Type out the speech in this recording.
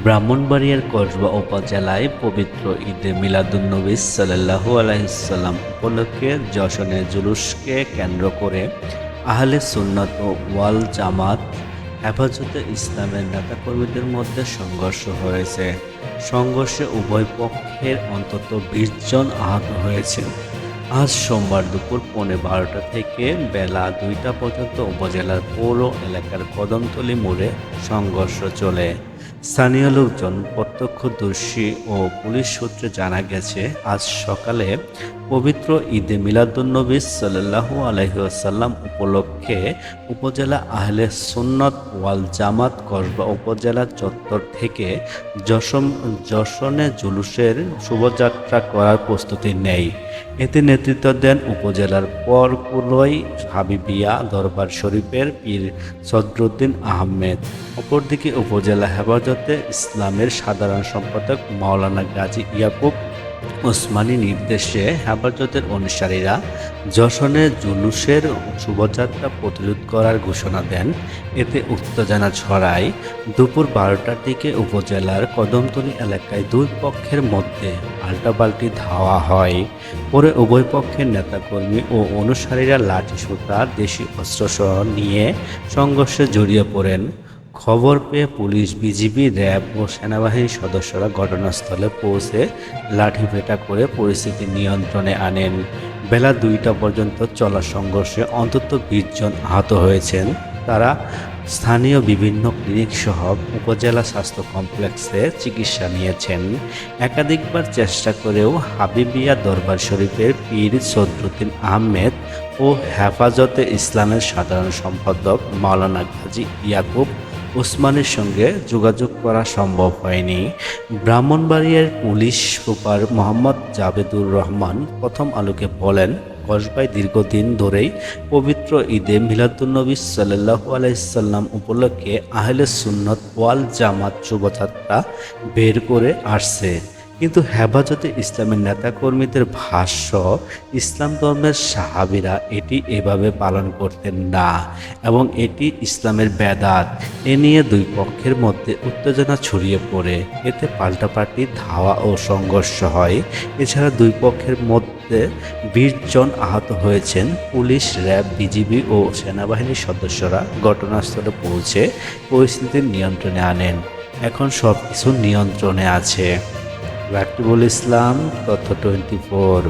ব্রাহ্মণবাড়িয়ার কসবা উপজেলায় পবিত্র ঈদে মিলাদুন্নবী সাল্লাহু আলাইসাল্লাম উপলক্ষে যশনে জুলুসকে কেন্দ্র করে আহলে সুন্নত ওয়াল জামাত হেফাজতে ইসলামের নেতাকর্মীদের মধ্যে সংঘর্ষ হয়েছে। সংঘর্ষে উভয় পক্ষের অন্তত বিশ জন আহত হয়েছে আজ সোমবার দুপুর পৌনে বারোটা থেকে বেলা দুইটা পর্যন্ত উপজেলার পৌর এলাকার কদমতলী মোড়ে সংঘর্ষ চলে। স্থানীয় লোকজন প্রত্যক্ষদর্শী ও পুলিশ সূত্রে জানা গেছে, আজ সকালে পবিত্র ঈদে মিলাদুন্নবী সাল্লাহু আলহিউসাল্লাম উপলক্ষে উপজেলা আহলে সুন্নত ওয়াল জামাত কসবা উপজেলা চত্বর থেকে যশম, যশনে জুলুসের শুভযাত্রা করার প্রস্তুতি নেয়। এতে নেতৃত্ব দেন উপজেলার পরকুলই হাবিবিয়া দরবার শরীফের পীর সদরুদ্দিন আহমেদ। অপরদিকে উপজেলা হেফাজতে ইসলামের সাধারণ সম্পাদক মাওলানা গাজী ইয়াকুব ওসমানী নির্দেশে হেফাজতের অনুসারীরা যশনে জুলুসের শুভযাত্রা প্রতিরোধ করার ঘোষণা দেন। এতে উত্তেজনা ছড়ায়, দুপুর বারোটার দিকে উপজেলার কদমতলী এলাকায় দুই পক্ষের মধ্যে পাল্টাপাল্টি ধাওয়া হয়। পরে উভয় পক্ষের নেতাকর্মী ও অনুসারীরা লাঠি সুতা দেশি অস্ত্রসহ নিয়ে সংঘর্ষে জড়িয়ে পড়েন। খবর পেয়ে পুলিশ বিজিবি, র্যাব ও সেনাবাহিনীর সদস্যরা ঘটনাস্থলে পৌঁছে লাঠিপেটা করে পরিস্থিতি নিয়ন্ত্রণে আনেন। বেলা দুইটা পর্যন্ত চলা সংঘর্ষে অন্তত বিশ জন আহত হয়েছেন। তারা স্থানীয় বিভিন্ন ক্লিনিক সহ উপজেলা স্বাস্থ্য কমপ্লেক্সে চিকিৎসা নিয়েছেন। একাধিকবার চেষ্টা করেও হাবিবিয়া দরবার শরীফের পীর সদরুদ্দিন আহমেদ ও হেফাজতে ইসলামের সাধারণ সম্পাদক মাওলানা গাজী ইয়াকুব ওসমানের সঙ্গে যোগাযোগ করা সম্ভব হয়নি। ব্রাহ্মণবাড়িয়ার পুলিশ সুপার মোহাম্মদ জাবেদুর রহমান প্রথম আলোকে বলেন, কসবায় দীর্ঘদিন ধরেই পবিত্র ঈদে মিলাদুলনবী সাল্লাহু আলাইসাল্লাম উপলক্ষে আহলে সুন্নত ওয়াল জামাত শুভযাত্রা বের করে আসছে। কিন্তু হেফাজতে ইসলামের নেতাকর্মীদের ভাষ্য, ইসলাম ধর্মের সাহাবিরা এটি এভাবে পালন করতেন না এবং এটি ইসলামের বেদাত। এ নিয়ে দুই পক্ষের মধ্যে উত্তেজনা ছড়িয়ে পড়ে। এতে পাল্টাপাল্টি ধাওয়া ও সংঘর্ষ হয়। এছাড়া দুই পক্ষের মধ্যে বিশ জন আহত হয়েছেন। পুলিশ, র্যাব, বিজিবি ও সেনাবাহিনীর সদস্যরা ঘটনাস্থলে পৌঁছে পরিস্থিতির নিয়ন্ত্রণে আনেন। এখন সব কিছু নিয়ন্ত্রণে আছে। রাকিবুল ইসলাম তথ্য টোয়েন্টি ফোর